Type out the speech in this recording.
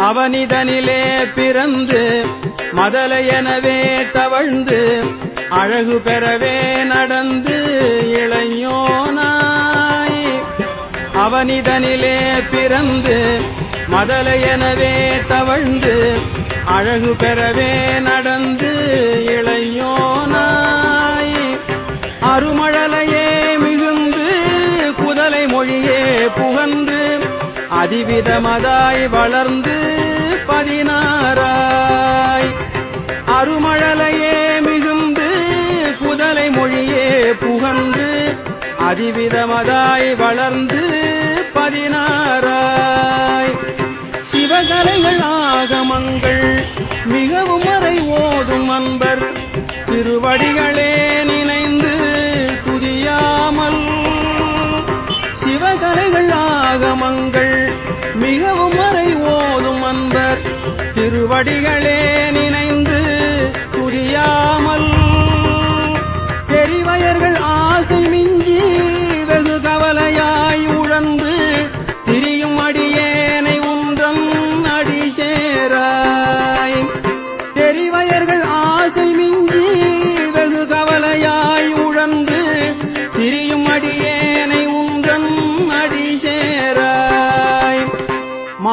அவனிடனிலே பிறந்து மதலையனவே தவழ்ந்து அழகு பெறவே நடந்து இளையோனாய் அவனிடனிலே பிறந்து மதலையனவே தவழ்ந்து அழகு பெறவே நடந்து இளையோனாய் அருமழலையே மிகுந்து குதலை மொழியே புகன்று அதிவிதமதாய் வளர்ந்து பதினாராய் அருமழலையே மிகுந்து குதலை மொழியே புகழ்ந்து அதிவிதமதாய் வளர்ந்து பதினாராய் சிவகலைகள் ஆகமங்கள் மிகவும் மறை ஓதும் அன்பர். திருவடிகளே நினைந்து துதியாமல். சிவகலைகள் ஆகமங்கள் திருவடிகளே நினைந்த